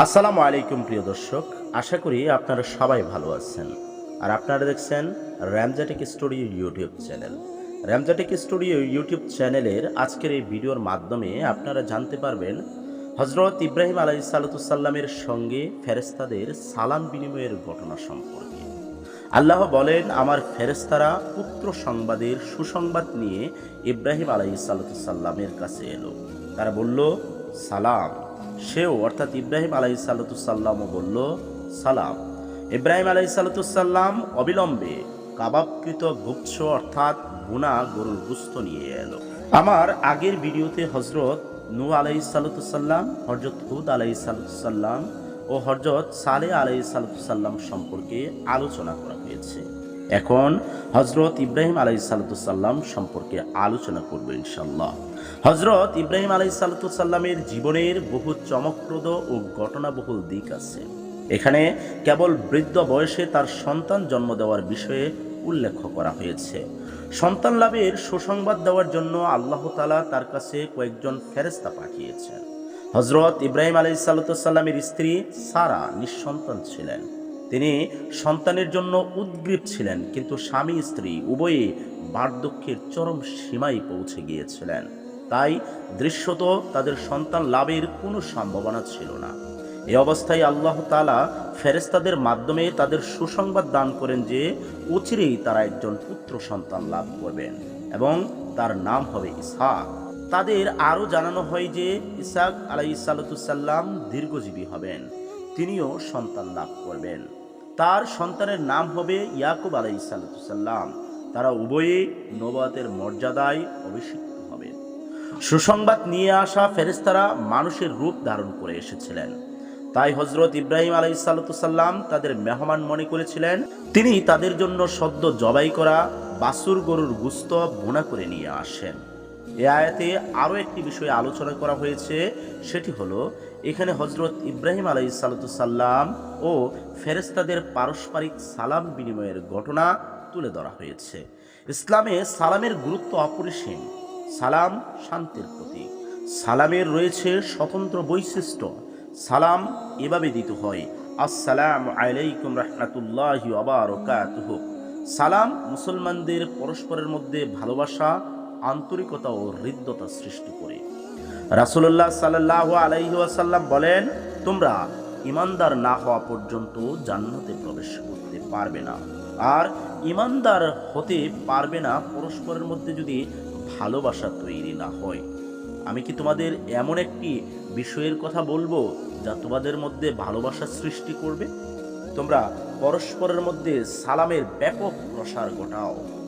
আসসালামু আলাইকুম, প্রিয় দর্শক। আশা করি আপনারা সবাই ভালো আছেন। আর আপনারা দেখছেন র্যামজাটেক স্টুডিও ইউটিউব চ্যানেল র্যামজাটেক স্টুডিও ইউটিউব চ্যানেলের আজকের এই ভিডিওর মাধ্যমে আপনারা জানতে পারবেন হজরত ইব্রাহিম আলাই সাল্লামের সঙ্গে ফেরেস্তাদের সালাম বিনিময়ের ঘটনা সম্পর্কে। আল্লাহ বলেন, আমার ফেরেস্তারা পুত্র সংবাদের সুসংবাদ নিয়ে ইব্রাহিম আলাই সাল্লামের কাছে এলো। তারা বলল, সালাম। সেও অর্থাৎ ইব্রাহিম আলাই সাল্লামও বলল, সালাম। ইব্রাহিম আলাই সাল্লাম অবিলম্বে কাবাবকৃত গুচ্ছ অর্থাৎ বুনা গরুর গুস্ত নিয়ে এলো। আমার আগের ভিডিওতে হজরত নু আলাই সাল্লাম হজরত হুদ আলাই সাল্লাম ও হজরত সালে আলাই সাল্লাম সম্পর্কে আলোচনা করা হয়েছে। এখন হজরত ইব্রাহিম আলাই সম্পর্কে আলোচনা করব ইনশাল্লাহ হজরত ইব্রাহিম আলাই জীবনের বহু চমকপ্রদ ও ঘটনাবহুল দিক আছে। এখানে কেবল বৃদ্ধ বয়সে তার সন্তান জন্ম দেওয়ার বিষয়ে উল্লেখ করা হয়েছে। সন্তান লাভের সুসংবাদ দেওয়ার জন্য আল্লাহ তালা তার কাছে কয়েকজন ফেরেস্তা পাঠিয়েছেন। হজরত ইব্রাহিম আলাই স্ত্রী সারা নিঃসন্তান ছিলেন। তিনি সন্তানের জন্য উদ্গ্রীব ছিলেন, কিন্তু স্বামী স্ত্রী উভয়ে বার্ধক্যের চরম সীমায় পৌঁছে গিয়েছিলেন। তাই দৃশ্যত তাদের সন্তান লাভের কোনো সম্ভাবনা ছিল না। এ অবস্থায় আল্লাহ তালা ফেরেস্তাদের মাধ্যমে তাদের সুসংবাদ দান করেন যে অচিরেই তারা একজন পুত্র সন্তান লাভ করবেন এবং তার নাম হবে ইসহাক। তাদের আরও জানানো হয় যে ইসাক আলাই সাল্লাম দীর্ঘজীবী হবেন, তিনিও সন্তান লাভ করবেন। তার সন্তানের নাম হবে ইয়াকুব আলাই সাল্লাম তারা উভয়ে নবাতের মর্যাদায় অভিষিক্ত হবে। সুসংবাদ নিয়ে আসা ফেরেস্তারা মানুষের রূপ ধারণ করে এসেছিলেন। তাই হজরত ইব্রাহিম আলাই সাল্লাম তাদের মেহমান মনে করেছিলেন, তিনি তাদের জন্য সদ্য জবাই করা বাসুর গরুর গুস্ত বোনা করে নিয়ে আসেন। এ আয়াতে আরও একটি বিষয়ে আলোচনা করা হয়েছে, সেটি হলো, এখানে হজরত ইব্রাহিম আলাই সাল্লাম ও ফেরেস্তাদের পারস্পরিক সালাম বিনিময়ের ঘটনা তুলে ধরা হয়েছে। ইসলামে সালামের গুরুত্ব অপরিসীম, সালাম শান্তির প্রতীক। সালামের রয়েছে স্বতন্ত্র বৈশিষ্ট্য, সালাম এভাবে দিতে হয়, আসসালাম আলাইকুম রহমতুল্লাহ আবারকাতুহ সালাম মুসলমানদের পরস্পরের মধ্যে ভালোবাসা আন্তরিকতা ও হৃদ্যতা সৃষ্টি করে। রাসুল্লাহ সাল্লাহ আলাইহি আসাল্লাম বলেন, তোমরা ইমানদার না হওয়া পর্যন্ত জান্নাতে প্রবেশ করতে পারবে না। আর ইমানদার হতে পারবে না পরস্পরের মধ্যে যদি ভালোবাসা তৈরি না হয়। আমি কি তোমাদের এমন একটি বিষয়ের কথা বলব যা তোমাদের মধ্যে ভালোবাসা সৃষ্টি করবে? তোমরা পরস্পরের মধ্যে সালামের ব্যাপক প্রসার ঘটাও।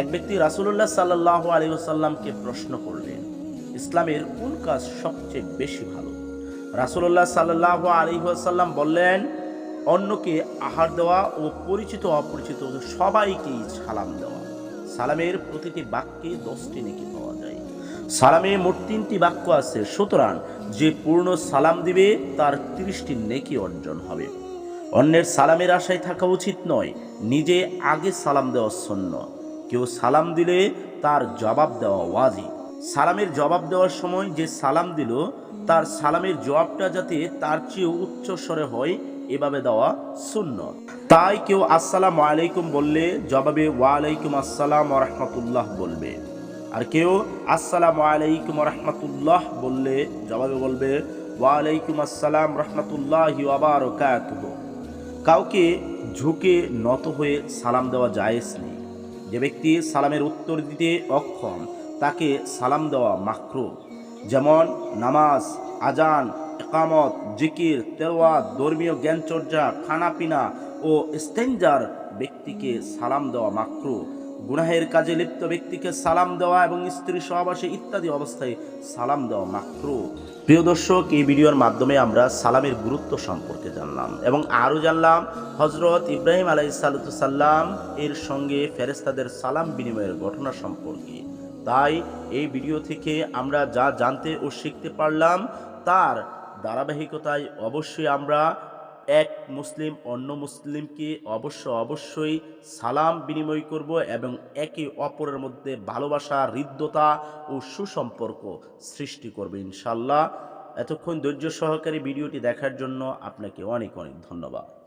এক ব্যক্তি রাসুল্লাহ সাল্লাহ আলী প্রশ্ন করলেন, ইসলামের কোন কাজ সবচেয়ে বেশি ভালো? রাসুল্লাহ সাল্লাহ আলী বললেন, অন্যকে আহার দেওয়া ও পরিচিত অপরিচিত সবাইকেই সালাম দেওয়া। সালামের প্রতিটি বাক্যে দশটি নেকি পাওয়া যায়। সালামে মোট তিনটি বাক্য আছে। সুতরাং যে পূর্ণ সালাম দিবে, তার তিরিশটি নেকি অর্জন হবে। অন্যের সালামের আশায় থাকা উচিত নয়, নিজে আগে সালাম দেওয়া শূন্য। কেউ সালাম দিলে তার জবাব দেওয়া ওয়াজি সালামের জবাব দেওয়ার সময় যে সালাম দিল, তার সালামের জবাবটা যাতে তার চেয়ে উচ্চ স্বরে হয়, এভাবে দেওয়া শূন্য তাই কেউ আসসালাম আলাইকুম বললে জবাবে ওয়ালাইকুম আসসালাম রহমতুল্লাহ বলবে। আর কেউ আসসালাম আলাইকুম রহমতুল্লাহ বললে জবাবে বলবে ওয়ালাইকুম আসসালাম রহমতুল্লাহ আবার কাউকে ঝুঁকে নত হয়ে সালাম দেওয়া জায়েজ নেই। যে ব্যক্তি সালামের উত্তর দিতে অক্ষম, তাকে সালাম দেওয়া মাকরু যেমন নামাজ, আজান একামত জিকির, তেলওয়াত, ধর্মীয় জ্ঞানচর্যা, খানাপিনা ও স্টেঞ্জার ব্যক্তিকে সালাম দেওয়া মাকরু গুনাহের কাজে লিপ্ত ব্যক্তিকে সালাম দেওয়া এবং স্ত্রী সহবাসে ইত্যাদি অবস্থায় সালাম দেওয়া মাত্র প্রিয় দর্শক, এই ভিডিওর মাধ্যমে আমরা সালামের গুরুত্ব সম্পর্কে জানলাম এবং আরও জানলাম হজরত ইব্রাহিম আলাই সাল্লাম এর সঙ্গে ফেরেস্তাদের সালাম বিনিময়ের ঘটনা সম্পর্কে। তাই এই ভিডিও থেকে আমরা যা জানতে ও শিখতে পারলাম, তার ধারাবাহিকতায় অবশ্যই আমরা এক মুসলিম অন্য মুসলিমকে অবশ্য অবশ্যই সালাম বিনিময় করব এবং একে অপরের মধ্যে ভালোবাসা, হৃদ্যতা ও সুসম্পর্ক সৃষ্টি করবে ইনশাল্লাহ এতক্ষণ ধৈর্য সহকারী ভিডিওটি দেখার জন্য আপনাকে অনেক অনেক ধন্যবাদ।